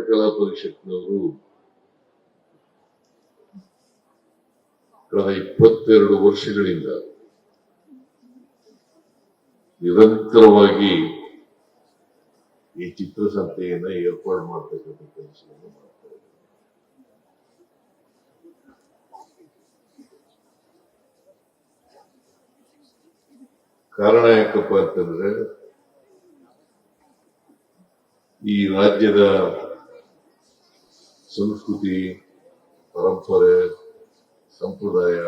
ಚಿತ್ರಕಲಾ ಪರಿಷತ್ನವರು ಕಳೆದ ಇಪ್ಪತ್ತೆರಡು ವರ್ಷಗಳಿಂದ ನಿರಂತರವಾಗಿ ಈ ಚಿತ್ರಸಂತೆಯನ್ನ ಏರ್ಪಾಡು ಮಾಡತಕ್ಕಂಥ ಕೆಲಸವನ್ನು ಕಾರಣ ಯಾಕಪ್ಪ ಅಂತಂದ್ರೆ ಈ ರಾಜ್ಯದ ಸಂಸ್ಕೃತಿ, ಪರಂಪರೆ, ಸಂಪ್ರದಾಯ,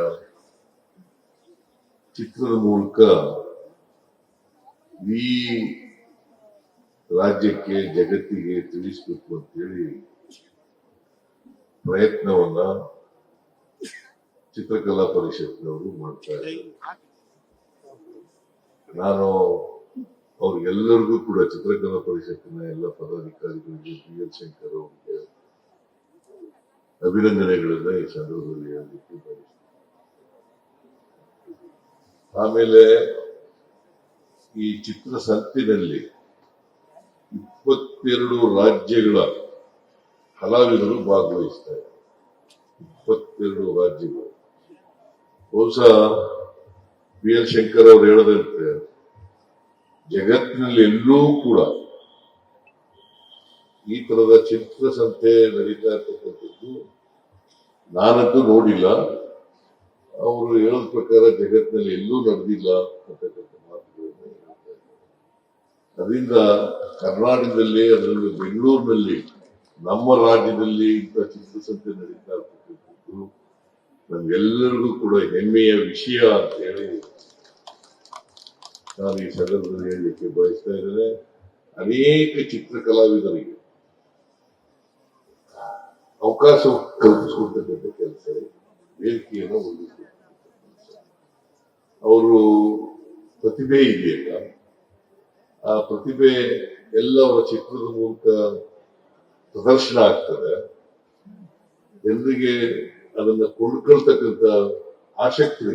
ಚಿತ್ರದ ಮೂಲಕ ಈ ರಾಜ್ಯಕ್ಕೆ ಜಗತ್ತಿಗೆ ತಿಳಿಸ್ಬೇಕು ಅಂತೇಳಿ ಪ್ರಯತ್ನವನ್ನ ಚಿತ್ರಕಲಾ ಪರಿಷತ್ನವರು ಮಾಡ್ತಾರೆ ನಾನು ಅವ್ರಿಗೆಲ್ಲರಿಗೂ ಕೂಡ ಚಿತ್ರಕಲಾ ಪರಿಷತ್ತಿನ ಎಲ್ಲ ಪದಾಧಿಕಾರಿಗಳಿಗೆ, ಬಿ ಎಲ್ ಶಂಕರ್ ಅವರಿಗೆ ಅಭಿನಂದನೆಗಳನ್ನ ಈ ಸಂದರ್ಭದಲ್ಲಿ ಹೇಳಲಿಕ್ಕೆ ಆಮೇಲೆ ಈ ಚಿತ್ರಸಂತಿನಲ್ಲಿ ಇಪ್ಪತ್ತೆರಡು ರಾಜ್ಯಗಳ ಕಲಾವಿದರು ಭಾಗವಹಿಸ್ತಾರೆ. ಇಪ್ಪತ್ತೆರಡು ರಾಜ್ಯಗಳು. ಬಹುಶಃ ಬಿ ಎಲ್ ಶಂಕರ್ ಅವರು ಹೇಳದಂತೆ ಜಗತ್ತಿನಲ್ಲಿ ಎಲ್ಲೂ ಕೂಡ ಈ ತರದ ಚಿತ್ರಸಂತೆ ನಡೀತಾ ಇರ್ತಕ್ಕಂಥದ್ದು, ನಾನಂತೂ ನೋಡಿಲ್ಲ. ಅವರು ಹೇಳದ ಪ್ರಕಾರ ಜಗತ್ತಿನಲ್ಲಿ ಎಲ್ಲೂ ನಡೆದಿಲ್ಲ ಅಂತಕ್ಕಂಥ ಮಾತುಗಳನ್ನು ಹೇಳ್ತಾ ಅದರಿಂದ ಕರ್ನಾಟಕದಲ್ಲಿ, ಅದರಲ್ಲೂ ಬೆಂಗಳೂರಿನಲ್ಲಿ, ನಮ್ಮ ರಾಜ್ಯದಲ್ಲಿ ಇಂಥ ಚಿತ್ರಸಂತೆ ನಡೀತಾ ಇರ್ತಕ್ಕಂಥದ್ದು ನಮ್ಗೆಲ್ಲರಿಗೂ ಕೂಡ ಹೆಮ್ಮೆಯ ವಿಷಯ ಅಂತ ಹೇಳಿ ನಾನು ಈ ಸಂದರ್ಭದಲ್ಲಿ ಹೇಳಲಿಕ್ಕೆ ಬಯಸ್ತಾ ಇದ್ದೇನೆ. ಅನೇಕ ಚಿತ್ರ ಕಲಾವಿದರಿಗೆ ಅವಕಾಶ ಕಲ್ಪಿಸಿಕೊಡ್ತಕ್ಕಂಥ ಕೆಲಸ. ವೇದಿಕೆಯನ್ನು ಅವರು ಪ್ರತಿಭೆ ಇದೆಯಲ್ಲ ಆ ಪ್ರತಿಭೆ ಎಲ್ಲ ಅವರ ಚಿತ್ರದ ಮೂಲಕ ಪ್ರದರ್ಶನ ಆಗ್ತದೆ. ಜನರಿಗೆ ಅದನ್ನ ಕೊಂಡ್ಕೊಳ್ತಕ್ಕಂಥ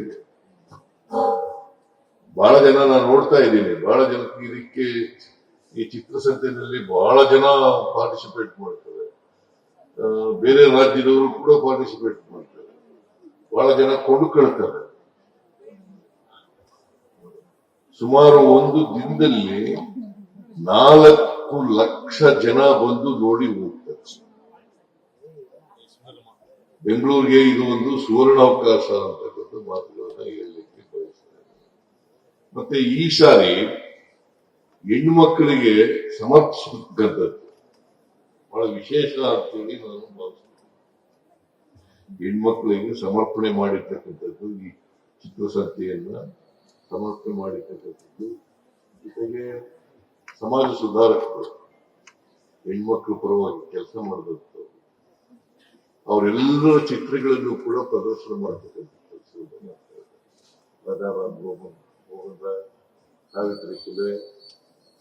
ಇದೆ. ಬಹಳ ಜನ ನಾನು ನೋಡ್ತಾ ಇದ್ದೀನಿ. ಬಹಳ ಜನಕ್ಕೆ ಇದಕ್ಕೆ ಈ ಚಿತ್ರಸಂತೆಯಲ್ಲಿ ಬಹಳ ಜನ ಪಾರ್ಟಿಸಿಪೇಟ್ ಮಾಡ್ತಾರೆ. ಬೇರೆ ರಾಜ್ಯದವರು ಕೂಡ ಪಾರ್ಟಿಸಿಪೇಟ್ ಮಾಡ್ತಾರೆ. ಬಹಳ ಜನ ಕೊಂಡುಕೊಳ್ತಾರೆ. ಸುಮಾರು ಒಂದು ದಿನದಲ್ಲಿ ನಾಲ್ಕು ಲಕ್ಷ ಜನ ಬಂದು ನೋಡಿ ಹೋಗ್ತಾರೆ. ಬೆಂಗಳೂರಿಗೆ ಇದು ಒಂದು ಸುವರ್ಣ ಅವಕಾಶ ಅಂತಕ್ಕಂಥ ಮಾತುಗಳನ್ನ ಹೇಳಲಿಕ್ಕೆ ಬಯಸ್ತೇನೆ. ಮತ್ತೆ ಈ ಸಾರಿ ಹೆಣ್ಮಕ್ಕಳಿಗೆ ಸಮರ್ಪಿಸತಕ್ಕಂಥದ್ದು ಬಹಳ ವಿಶೇಷ ಅಂತೇಳಿ ನಾನು ಭಾವಿಸ್ತೇನೆ. ಹೆಣ್ಮಕ್ಳಿಗೆ ಸಮರ್ಪಣೆ ಮಾಡಿರ್ತಕ್ಕಂಥದ್ದು ಈ ಚಿತ್ರಸಂತೆಯನ್ನ ಸಮರ್ಪಣೆ ಮಾಡಿರ್ತಕ್ಕಂಥದ್ದು. ಜೊತೆಗೆ ಸಮಾಜ ಸುಧಾರಕರು, ಹೆಣ್ಮಕ್ಳು ಪರವಾಗಿ ಕೆಲಸ ಮಾಡಿದಂಥವ್ರು, ಅವರೆಲ್ಲರ ಚಿತ್ರಗಳನ್ನು ಕೂಡ ಪ್ರದರ್ಶನ ಮಾಡತಕ್ಕಂಥ ಕೆಲಸವನ್ನು ಮಾಡ್ತಾರೆ ರಾಯ್, ಸಾವಿತ್ರಿ ಕುಲೆ,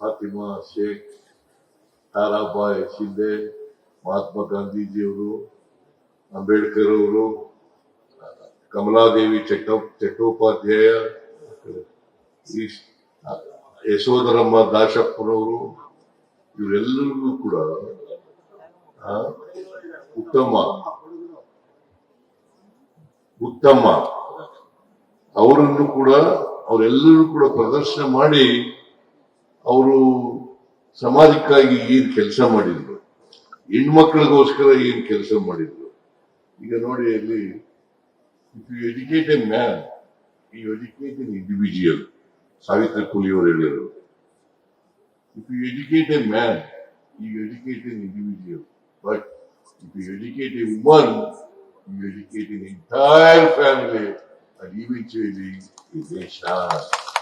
ಫಾತಿಮಾ ಶೇಖ್ ತಾರಾಬಾಯಿ ಶಿಂದೆ, ಮಹಾತ್ಮ ಗಾಂಧೀಜಿಯವರು ಅಂಬೇಡ್ಕರ್ ಅವರು, ಕಮಲಾದೇವಿ ಚಟ್ಟ, ಚಟ್ಟೋಪಾಧ್ಯಾಯ ಯಶೋಧರಮ್ಮ ದಾಶಪ್ಪನವರು, ಇವರೆಲ್ಲರಿಗೂ ಕೂಡ ಉತ್ತಮ ಉತ್ತಮ. ಅವರನ್ನು ಕೂಡ, ಅವರೆಲ್ಲರೂ ಕೂಡ ಪ್ರದರ್ಶನ ಮಾಡಿ, ಅವರು ಸಮಾಜಕ್ಕಾಗಿ ಏನ್ ಕೆಲಸ ಮಾಡಿದ್ರು? ಹೆಣ್ಮಕ್ಳಿಗೋಸ್ಕರ ಏನ್ ಕೆಲಸ ಮಾಡಿದ್ರು? ಈಗ ನೋಡಿ ಅಲ್ಲಿ ಇಫ್ ಯು ಎಜುಕೇಟೆಡ್ ಮ್ಯಾನ್ ಈ ಎಜುಕೇಟೆಡ್ ಇಂಡಿವಿಜುವಲ್ ಸಾವಿತ್ರಿ ಕುಲಿಯವರು ಹೇಳಿದರು. ಇಫ್ ಯು ಎಜುಕೇಟೆಡ್ ಮ್ಯಾನ್ ಈ educated individual but if you educated woman you educated entire family and a nation.